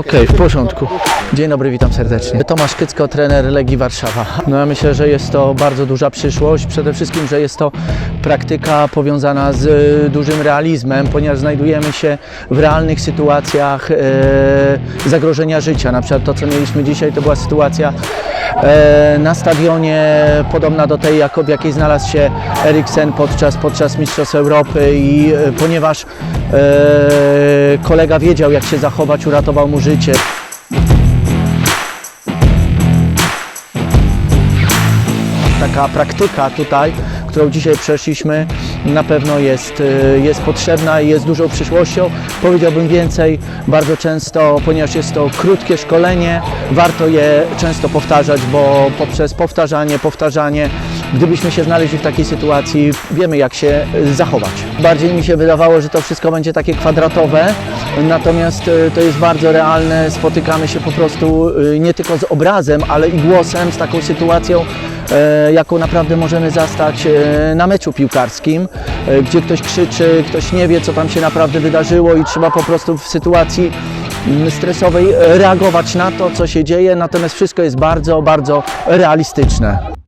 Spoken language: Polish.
Okej, w porządku. Dzień dobry, witam serdecznie. Tomasz Kycko, trener Legii Warszawa. No ja myślę, że jest to bardzo duża przyszłość. Przede wszystkim, że jest to praktyka powiązana z e, dużym realizmem, ponieważ znajdujemy się w realnych sytuacjach e, zagrożenia życia. Na przykład to, co mieliśmy dzisiaj, to była sytuacja na stadionie podobna do tej, jak, w jakiej znalazł się Eriksen podczas, podczas Mistrzostw Europy i e, ponieważ e, kolega wiedział, jak się zachować, uratował mu życie. Taka praktyka tutaj, którą dzisiaj przeszliśmy, na pewno jest, y, jest potrzebna i jest dużą przyszłością. Powiedziałbym więcej, bardzo często, ponieważ jest to krótkie szkolenie, warto je często powtarzać, bo poprzez powtarzanie, powtarzanie, gdybyśmy się znaleźli w takiej sytuacji, wiemy jak się y, zachować. Bardziej mi się wydawało, że to wszystko będzie takie kwadratowe, natomiast y, to jest bardzo realne, spotykamy się po prostu nie tylko z obrazem, ale i głosem, z taką sytuacją, jaką naprawdę możemy zastać e, na meczu piłkarskim, e, gdzie ktoś krzyczy, ktoś nie wie, co tam się naprawdę wydarzyło i trzeba po prostu w sytuacji mm, stresowej e, reagować na to, co się dzieje, natomiast wszystko jest bardzo, bardzo realistyczne.